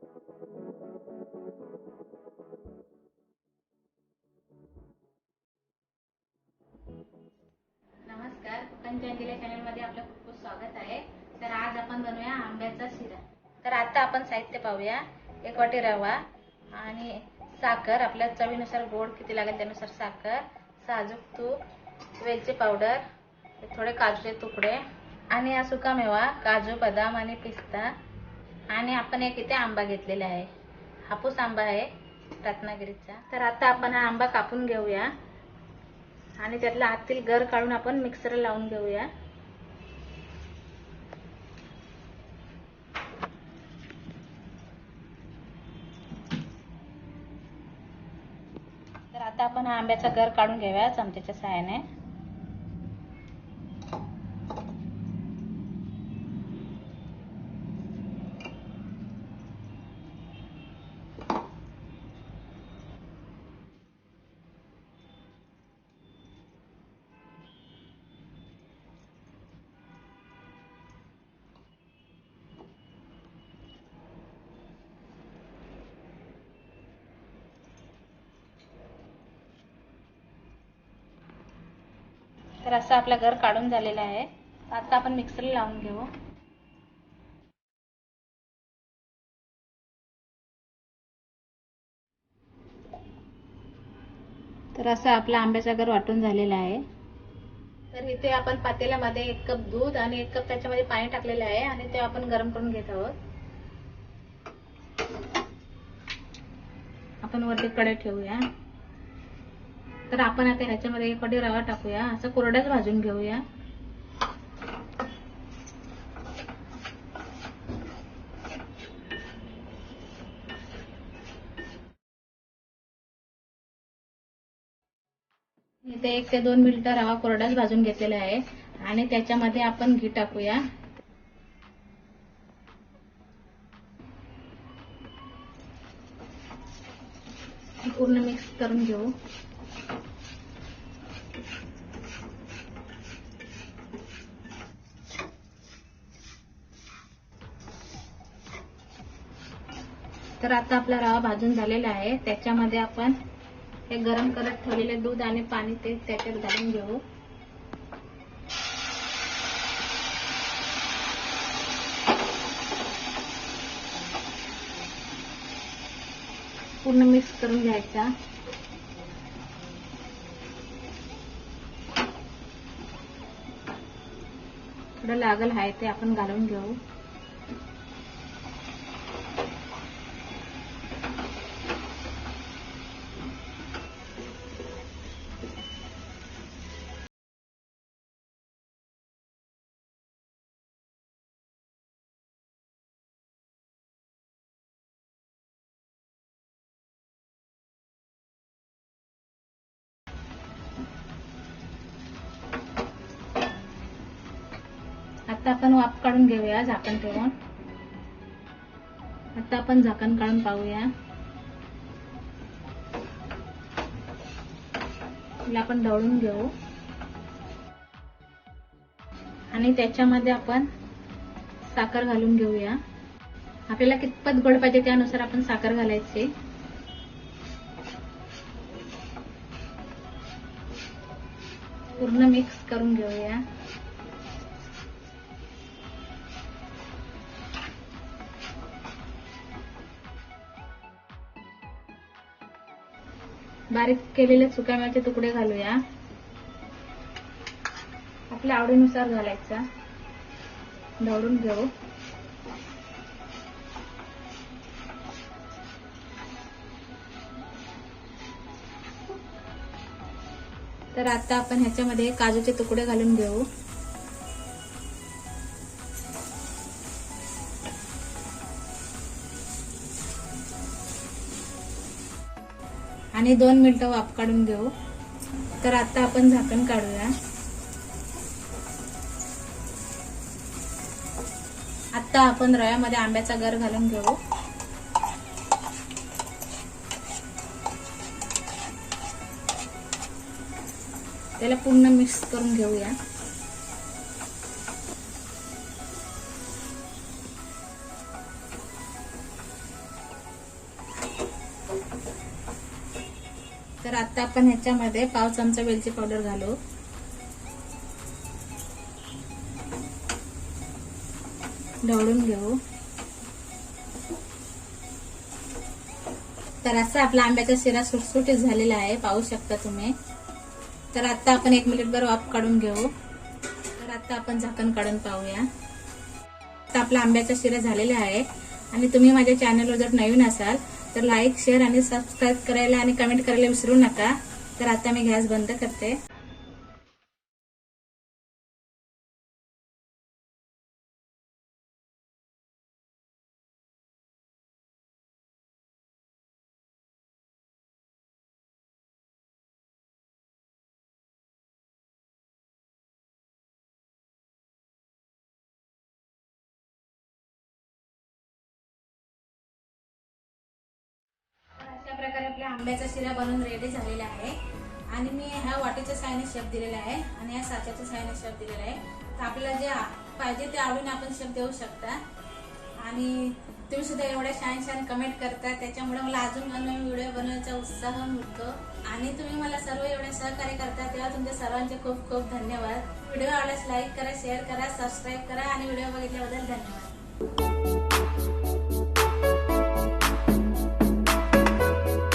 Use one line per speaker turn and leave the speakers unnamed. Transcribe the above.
नमस्कार पंचांजली चॅनलमध्ये आपलं खूप खूप स्वागत आहे. तर आज आपण बनवूया आंब्याचा शिरा. तर आता आपण साहित्य पाहूया. एक वाटी रवा आणि साखर आपल्या चवीनुसार गोड किती लागेल त्यानुसार साखर साजूक तूप वेलची पावडर थोडे काजूचे तुकडे आणि हा सुका मेवा काजू बदाम आणि पिस्ता. आणि आपण एक इथे आंबा घेतलेला आहे. हापूस आंबा आहे रत्नागिरीचा. तर आता आपण हा आंबा कापून घेऊया. आणि त्यातला आतील गर काढून आपण मिक्सर लावून घेऊया. तर आता आपण हा आंब्याचा गर काढून घेऊया चमच्याच्या सहाय्याने. तर असं आपला घर काढून झालेलं आहे. आता आपण मिक्सरला लावून घेऊ. तर असं आपला आंब्याचा घर वाटून झालेला आहे. तर इथे आपण पातेल्यामध्ये एक कप दूध आणि एक कप त्याच्यामध्ये पाणी टाकलेलं आहे आणि ते आपण गरम करून घेत आहोत. आपण वरती कडे ठेवूया. तर आपण आता ह्याच्यामध्ये कडी रवा टाकूया. असं कोरड्याच भाजून घेऊया. इथे एक ते दोन मिनिटं रवा कोरडाच भाजून घेतलेला आहे. आणि त्याच्यामध्ये आपण घी टाकूया. पूर्ण मिक्स करून घेऊ. तर आता आपला रवा भाजून झालेला आहे. त्याच्यामध्ये आपण हे गरम करत ठेवलेले दूध आणि पाणी ते त्याच्यात घालून घेऊ. पूर्ण मिक्स करून घ्यायचा. थोडं लागल आहे ते आपण घालून घेऊ. आता आपण वाफ काढून घेऊया झाकण ठेवून. आता आपण झाकण काढून पाहूया. तिला आपण ढवळून घेऊ. आणि त्याच्यामध्ये आपण साखर घालून घेऊया. आपल्याला कितपत गोड पाहिजे त्यानुसार आपण साखर घालायची. पूर्ण मिक्स करून घेऊया. बारीक केलेले सुक्यामेळ्याचे तुकडे घालूया. आपल्या आवडीनुसार घालायचा. ढवळून घेऊ. तर आता आपण ह्याच्यामध्ये काजूचे तुकडे घालून घेऊ. आणि दोन मिनटं वाफ काढून घेऊ. तर आता आपण झाकण काढूया. आता आपण रव्यामध्ये आंब्याचा गर घालून घेऊ. त्याला पूर्ण मिक्स करून घेऊया. आता आपण ह्याच्यामध्ये पाव चमचा वेलची पावडर घालू. ढवळून घेऊ. तर असा आपला आंब्याचा शिरा सुटसुटीत झालेला आहे पाहू शकता तुम्ही. तर आता आपण एक मिनिटभर वाफ काढून घेऊ. तर आता आपण झाकण काढून पाहूया. तर आपला आंब्याचा शिरा झालेला आहे. आणि तुम्ही माझ्या चॅनलवर जर नवीन असाल तर लाईक शेअर आणि सबस्क्राईब करायला आणि कमेंट करायला विसरू नका. तर आता मी गॅस बंद करते. अशा प्रकारे आपल्या आंब्याचा शिरा बनवून रेडी झालेला आहे. आणि मी ह्या वाटीच्या साहाय्याने शेप दिलेला आहे आणि या साच्याच्या साहाय्याने शेप दिलेला आहे. तर आपल्याला जे पाहिजे ते आवडीने आपण शेप देऊ शकता. आणि तुम्ही सुद्धा एवढ्या छान छान कमेंट करता. त्याच्यामुळे मला अजून नवीन व्हिडिओ बनवण्याचा उत्साह मिळतो. आणि तुम्ही मला सर्व एवढे सहकार्य करता तेव्हा तुमच्या सर्वांचे खूप खूप धन्यवाद. व्हिडिओ आवडल्यास लाईक करा शेअर करा सबस्क्राईब करा आणि व्हिडिओ बघितल्याबद्दल धन्यवाद.